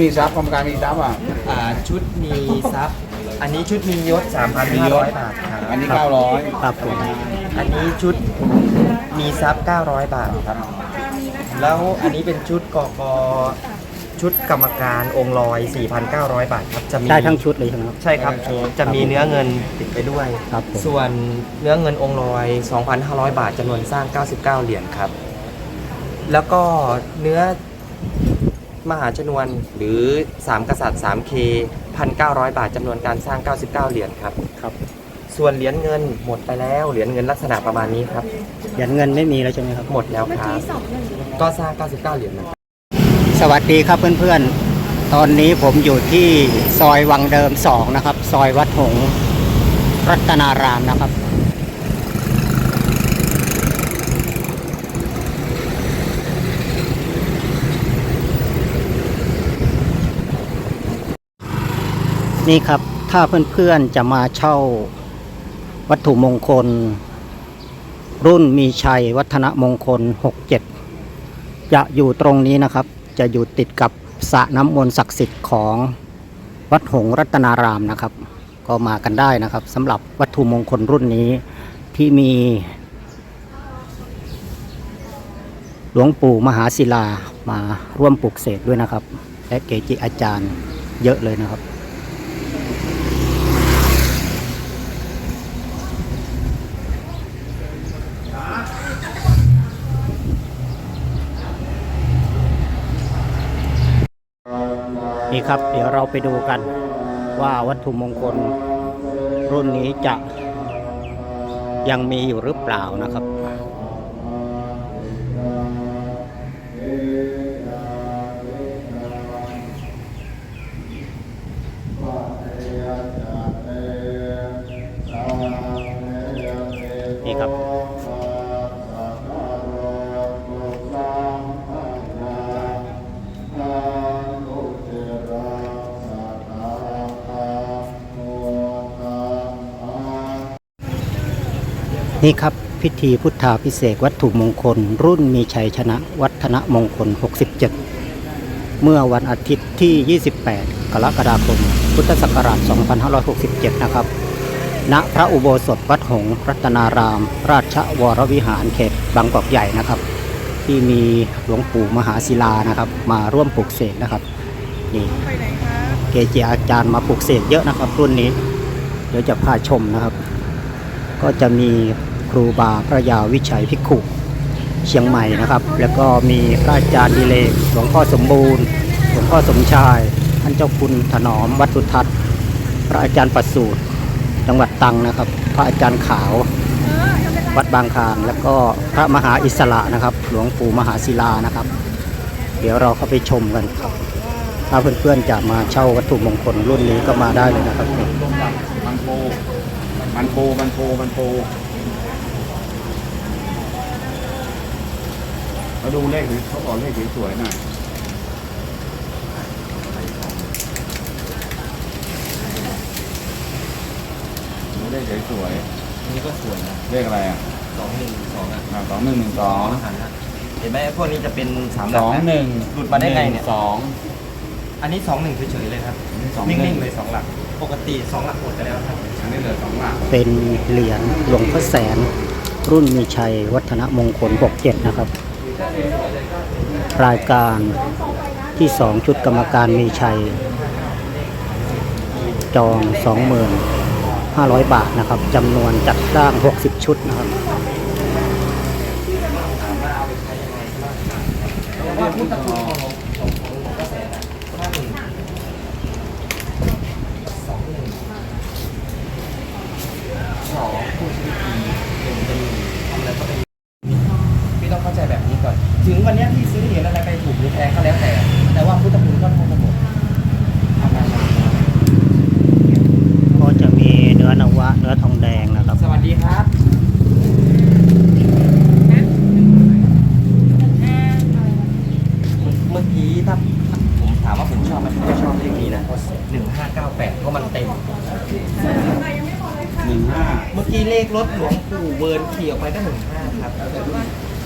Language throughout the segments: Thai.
มีทรัพย์กรรมการมีทรัพย์อะ อ่าชุดมีทรัพย์ อันนี้ชุดมียศมียศ 3,500 บาทครับอันนี้เก้าร้อยครับผมอันนี้ชุดมีทรัพย์ 900 บาทครับ แล้วอันนี้เป็นชุดกกชุดกรรมการองค์ลอย 4,900 บาทครับจะมีได้ทั้งชุดเลยใช่ไหมครับ ใช่ครับ จะมีเนื้อเงินติดไปด้วย ครับผม ส่วนเนื้อเงินองค์ลอย 2,500 บาทจำนวนสร้าง 99 เหรียญครับ แล้วก็เนื้อ มหาชนวน หรือ 3 กษัตริย์ 3K 1,900 บาทจำนวนการสร้าง 99 เหรียญครับ ครับ ส่วนเหรียญเงินหมดไปแล้ว เหรียญเงินลักษณะประมาณนี้ครับ เหรียญเงินไม่มีแล้วใช่ไหมครับ หมดแล้วครับ ก็สร้าง 99 เหรียญนะครับ สวัสดีครับเพื่อนๆ ตอนนี้ผมอยู่ที่ซอยวังเดิมสองนะครับ ซอยวัดหงส์รัตนารามนะครับ นี่ครับถ้าเพื่อนๆจะมาเช่าวัตถุมงคล รุ่นมีชัยวัฒนมงคล 67 จะอยู่ตรงนี้นะครับ จะอยู่ติดกับสระน้ำมนต์ศักดิ์สิทธิ์ของวัดหงรัตนารามนะครับ ก็มากันได้นะครับสำหรับวัตถุมงคลรุ่นนี้ที่มี หลวงปู่มหาศิลามาร่วมปลูกเสกด้วยนะครับ และเกจิอาจารย์เยอะเลยนะครับ นี่ครับ เดี๋ยวเราไปดูกันว่าวัตถุมงคลรุ่นนี้จะยังมีอยู่หรือเปล่านะครับ นี่ครับ พิธีพุทธาพิเศษวัตถุมงคล รุ่นมีชัยชนะ วัฒนมงคล 67 เมื่อวันอาทิตย์ที่ 28 กรกฎาคม พุทธศักราช 2567 นะครับ ณพระอุโบสถวัดหงรัตนาราม ราชวรวิหารเขตบางกอกใหญ่นะครับ ที่มีหลวงปู่มหาศิลานะครับ มาร่วมปลูกเสกนะครับนี่เกจิอาจารย์มาปลูกเสกเยอะนะครับ รุ่นนี้ เดี๋ยวจะพาชมนะครับ ก็จะมี รูบาพระยาวิชัยพิกขุเชียงใหม่นะครับ แล้วก็มีพระอาจารย์ดิเลกหลวงพ่อสมบูรณ์หลวงพ่อสมชายท่านเจ้าคุณถนอมวัดสุทัศน์พระอาจารย์ประสูตรจังหวัดตรังนะครับ พระอาจารย์ขาว วัดบางคานแล้วก็พระมหาอิสระนะครับ หลวงปู่มหาศิลานะครับ เดี๋ยวเราเข้าไปชมกันครับถ้าเพื่อนๆจะมาเช่าวัตถุมงคลรุ่นนี้ก็มาได้เลยนะครับมันปูมันปูมันปูมันปูเราดูเลขดิเขาบอกเลขสวยๆหน่อยดูเลขสวยอันนี้ก็สวยนะๆเลขอะไรอะสองหนึ่งสองอะสองหนึ่งหนึ่งสองหันนะเห็นไหมพวกนี้จะเป็นสามหสลักองนะหนึ่งหลุดมาได้ไงเนี่ย สอง อันนี้สองหนึ่งเฉยๆเลยครับสองหนึ่นิ่งงๆเลยสองหลัก ปกติสองหลักหมดไปแล้วครับ อันนี้เหลือสองหลักเป็นเหรียญหลวงพ่อแสน รุ่นมีชัยวัฒนมงคล 67 นะครับ รายการที่2ชุดกรรมการมีชัย จอง 25,000 บาทนะครับจำนวนจัดสร้าง 60 ชุดนะครับว่าพุทธคุณของหลวงพ่อแสอง ก่อน ถึงวันเนี้ยพี่ซื้อเหรียญอะไรไปถูกหรือแพงก็แล้วแต่ แต่ว่าพุทธคุณก็เท่ากันหมดทำงานมาก็จะมีเนื้อนวะ เนื้อทองแดงนะครับ สวัสดีครับเมื่อกี้ถ้าผมถามว่าผมชอบไหมผมก็ชอบเลขนี้นะหนึ่งห้าเก้าแปดเพราะมันเต็มหนึ่งห้าเมื่อกี้เลขรถหลวงปู่เวิร์นขี่ออกไปก็หนึ่งห้าครับ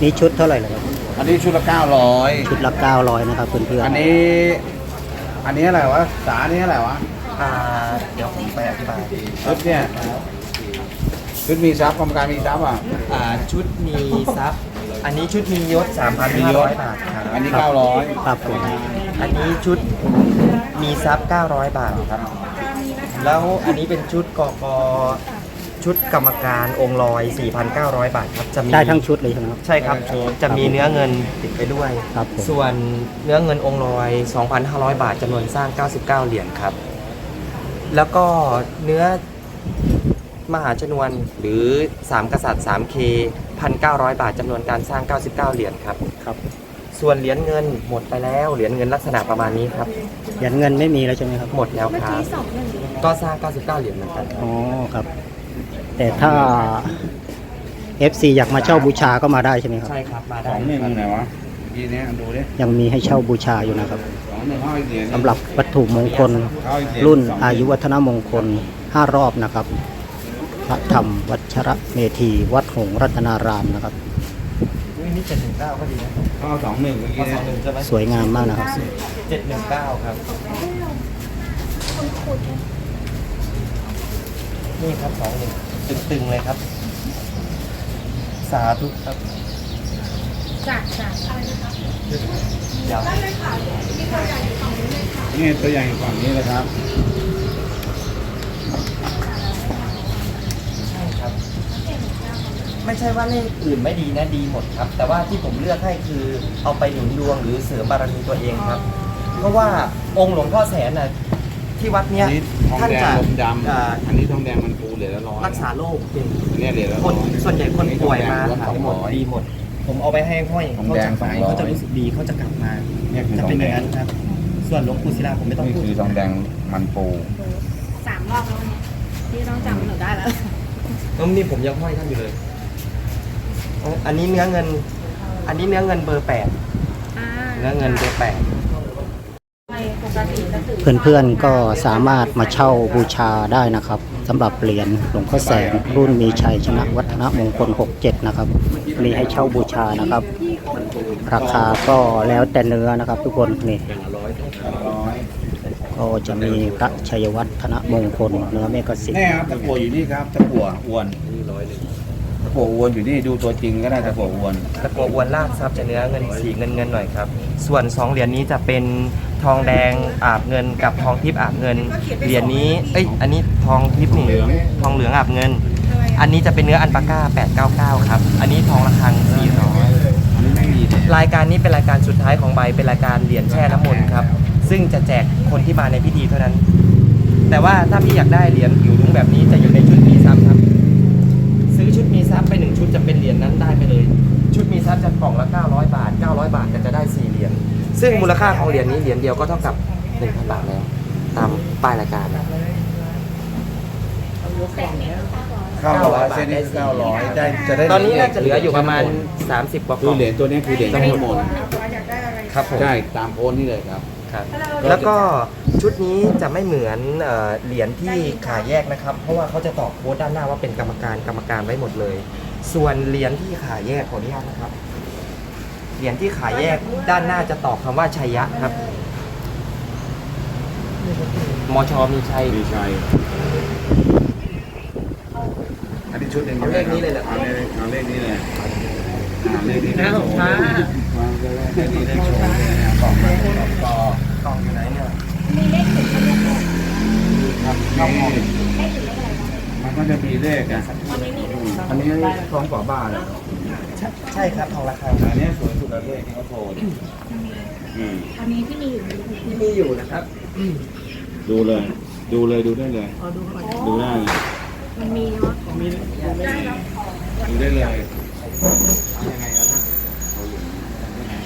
นี่ชุดเท่าไหร่ล่ะครับ อันนี้ชุดละเก้าร้อยชุดละ900นะครับเพื่อนๆอันนี้ อันนี้อะไรวะ สาอันนี้อะไรวะอ่าเดี๋ยวผมไปอธิบายชุดเนี่ยชุดมีทรัพย์กรรมการมีทรัพย์อะ อ่าชุดมีทรัพย์ อันนี้ชุดมียศมียศ3,500 บาทครับ อันนี้เก้าร้อยครับผมอันนี้ชุดมีทรัพย์ 900 บาทครับ แล้วอันนี้เป็นชุดกก ชุดกรรมการองค์ลอย 4,900 บาทครับจะมีได้ทั้งชุดเลยใช่ไหมครับ ใช่ครับจะมีเนื้อเงินติดไปด้วย ครับผม ส่วนเนื้อเงินองค์ลอย 2,500 บาทจำนวนสร้าง 99 เหรียญครับ แล้วก็เนื้อมหาชนวนหรือ 3 กษัตริย์ 3K 1,900 บาทจำนวนการสร้าง 99 เหรียญครับ ครับส่วนเหรียญเงินหมดไปแล้ว เหรียญเงินลักษณะประมาณนี้ครับ เหรียญเงินไม่มีแล้วใช่ไหมครับหมดแล้วเมื่อครับ กี้สองหนึ่งก็สร้าง 99 เหรียญเหมือนกันครับ อ๋อครับ แต่ถ้า FC อยากมาเช่าบูชาก็มาได้ใช่ไหมครับ ใช่ครับมาสได้องหนึ่งไหนวะทีเนี้ยดูดิยังมีให้เช่าบูชาอยู่นะครับสองหนึ่งเข้าอีกเหรียญสำหรับวัตถุมงคลเข้าอีกเหยญรุ่นสงอายุวัฒนมงคล 5 รอบนะครับพระธรรมวัชระเมธีวัดหงส์รัตนารามนะครับอุ้ยนี่719ก็ดีนะเข้าสองหนึ่งเมื่อก็กี้สเนี่อยงหนึ่งใช่ไหมสวยงามมากนะครับ719ครับคุณขุดนี่ครับสองหนึ่ง ตึงๆเลยครับ สาธุครับจากจากอะไรนะคะยาวนี่ตัวอย่างอยู่ฝั่งนี้เลยครับใช่ครับ ไม่ใช่ว่าเลขอื่นไม่ดีนะดีหมดครับ แต่ว่าที่ผมเลือกให้คือเอาไปหนุนดวงหรือเสริมบารมีตัวเองครับ เพราะว่าองค์หลวงพ่อแสนน่ะ ที่วัดอัเนี้ยนนี้ทองท่านแดจะงลมดอ่าำอันนี้ทองแดงมันปูเหรียญละร้อยรักษาโรคเก่งอันนี้เหรียญละคร้นอยส่วนใหญ่คนป่วยมาอันนี้หายหมดทองแดงดีหมด ผมเอาไปให้ห้อยทองเขาแดจะงหาย200เขาจะรู้สึกดีเขาจะกลับมาเนี่ยคือจะทอเป็นงอแดย่างงนั้นครับ ส่วนหลวงปู่ศิลาผมไม่ต้องนี่พูดคือทองแดงมันปูสามรอบแล้ววันนี้พี่ต้องจำหนูได้แล้ว แล้วนี่ผมยังห้อยท่านอยู่เลยอ๋ออันนี้เนื้อเงิน อันนี้เนื้อเงินเบอร์แปดอ่าเนื้อเงินเบอร์แปดปกติจะถือ เพื่อนๆก็สามารถมาเช่าบูชาได้นะครับสำหรับเหรียญหลวงพ่อแสงรุ่นมีชัยชนะวัฒนมงคล 67 นะครับ มีให้เช่าบูชานะครับ ราคาก็แล้วแต่เนื้อนะครับ ทุกคนนี่ร้อยก็จะมีพระชัยวัฒนมงคลเนื้อเมกสิทธิ์แน่ครับตะกั่วอยู่นี่ครับตะกั่วอวนตะกั่วอวนอยู่นี่ดูตัวจริงก็ได้ตะกั่วอวนตะกัวอวนลากทรัพย์จะเนื้อเงินสีเงินเงินหน่อยครับ ส่วนสองเหรียญนี้จะเป็น ทองแดงอาบเงินกับทองทิพย์อาบเงิน เหรียญนี้ เอ้ย อันนี้ทองทิพย์นี่ทองเหลืองอาบเงิน อันนี้จะเป็นเนื้ออันปาก้า 899 ครับ อันนี้ทองระฆัง400อันนี้ไม่มีเนี่ยรายการนี้เป็นรายการสุดท้ายของใบ เป็นรายการเหรียญแช่น้ำมนต์ครับ ซึ่งจะแจกคนที่มาในพิธีเท่านั้น แต่ว่าถ้าพี่อยากได้เหรียญผิวรุ้งแบบนี้จะอยู่ในชุดมีซับครับ ซื้อชุดมีซับไปหนึ่งชุดจะเป็นเหรียญนั้นได้ไปเลย ชุดมีซับจะกล่องละ 900 บาท 900 บาทก็จะได้4เหรียญ ซึ่งมูลค่าของเหรียญนี้เหรียญเดียวก็เท่ากับ1,000บาทแล้ว ตามป้ายรายการเก้าร้อยเส้นนี้เก้าร้อยได้จะได้ตอนนี้น่าจะเหลืออยู่ประมาณ 30กว่ากคืล่อองเหรียญตัวนี้คือเหรียญทั้งหมดครับผมใช่ตามโพสต์นี่เลยครับ ครับแล้วก็ชุดนี้จะไม่เหมือนเอ่อเหรียญที่ขายแยกนะครับ เพราะว่าเขาจะตอกโค้ดด้านหน้าว่าเป็นกรรมการกรรมการไว้หมดเลย ส่วนเหรียญที่ขายแยกขออนุญาตนะครับ เหรียญที่ขายแยกด้านหน้าจะตอกคำว่าชัยยะครับ มชมีชัย มีชัยอันนี้ชุดหนึ่งเอาเลขนี้เลยเหรอ เอาเลขเอาเลขนี้เลยอ่าเลขนี้เลขโชว์เลขนี้เลขโชว์เลยนะกล่องมาต่อกล่องอยู่ไหนเนี่ย มีเลขถึงเขาเรียกว่า ครับนี่มันก็จะมี เลขอะมันไม่มีอันนี้ทองกว่าบ้านเลยใช่ใช่ครับทองราคาอันนี้สวยสุดแล้วเลขที่เขาโชว์เนี่ยอืมอันนี้ที่มีอยู่ที่มีอยู่นะครับ ดูเลย ดูเลยดูได้เลยดูได้เลยมันมีเนาะดูได้เลย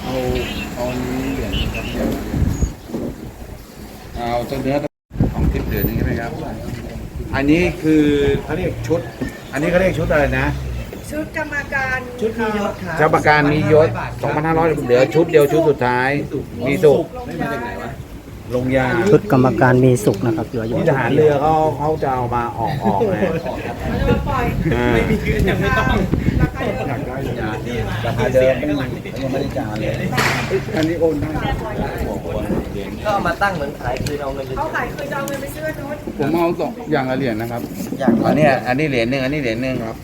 เอาเอานี้เหรียญครับเอาตัวเนื้อของทิพย์เหรียญนี้ใช่ไหมครับ อันนี้คือเขาเรียกชุด อันนี้เขาเรียกชุดอะไรนะ ชุดกรรมการชุดมียศครับ เจ้าประการมียศ 2,500 เหลือชุดเดียวชุดสุดท้าย มีสุกลงยาชุดกรรมการมีสุขนะครับเหลืออยู่ที่ทหารเรือเขาเขาจะเอามาออกออกไงมันจะมาปล่อย ไม่มียังไม่ต้องอยากได้ยาที่ ราคาเดิมไม่มียังไม่ได้จ่ายเลยอันนี้โอนได้โอนเก็เอามาตั้งเหมือนขายคืนเอาเงินเขาขายคือจะเอาเงินไปซื้อโน้ตผมเอาสองอย่างละเหรียญนะครับอย่างอันนี้อันนี้เหรียญหนึ่งอันนี้เหรียญหนึ่งครับ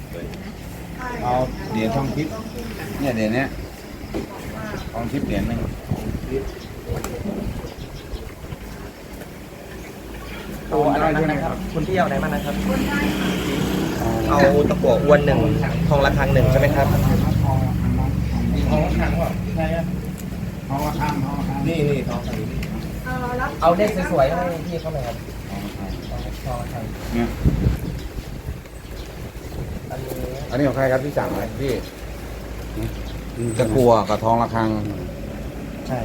เอาเหรียญทองทิพย์เนี่ยเหรียญเนี้ยทองทิพย์เหรียญหนึ่งเอาอะไรบ้างนะครับคุณพี่เอาไรบ้านะครับเอาตะกั่วอ้วนหนึ่งทองระฆังหนึ่งใช่ไหมครับ ทองระฆังวะใช่ทองระฆังทองระฆังนี่นี่ทองระฆังเออรับเอาเลขสวยๆให้พี่เขาหน่อยครับทองระฆังทองระฆังเนี่ยอันนี้อันนี้ของใครครับที่สั่งไว้พี่ตะกัวกับทองระฆัง ใช่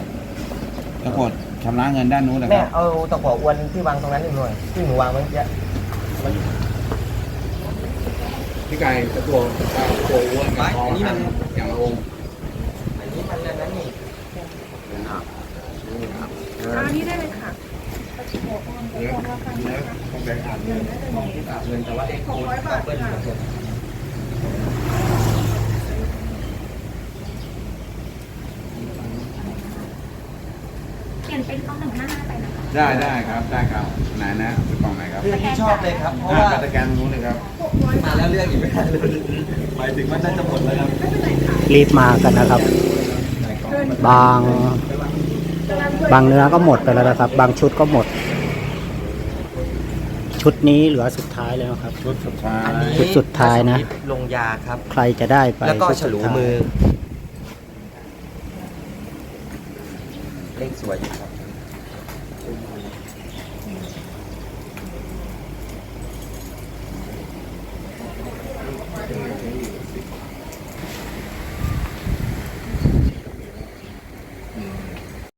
ตะกดชำระเงินด้านนู้นนะคแม่รับเอาตะกั่วอวนที่วางตรงนั้นหนึ่งหน่อยที่หนูวางเมื่อกี้มันพี่ไก่ตะกัวตะกัวอ้วนกับทองระฆังอย่างละองค์อัน นี้มันเรื่องนั้นนี่เอาอันนี้ได้เลยค่ะต้องแบ่งอ่านเงินแต่ว่าเลขโค้ดก็เปิ้ลเปอร์เซ็นต์เปลี่ยนเป็นเอาหนึ่งหน้าไปนะคะ ได้ได้ครับได้ครับไหนนะเป็นกล่องไหนครับคือที่ชอบเลยครับ เพราะอ่าว่าตะแกรงนู้นเลยครับหกร้อยมาแล้วเรื่องอีกไม่ได้เลยหมายถึงว่าน่าจะหมดแล้วครับ รีบมากันนะครับ บาง บางเนื้อก็หมดไปแล้วนะครับ บางชุดก็หมด ชุดนี้เหลือสุดท้ายแล้วครับ ชุดสุดท้ายอันนี้ชุดสุดท้ายนะ ลงยาครับ ใครจะได้ไปแล้วก็ชุดฉสุดลูท้ายมือ เลขสวยอยู่ครับ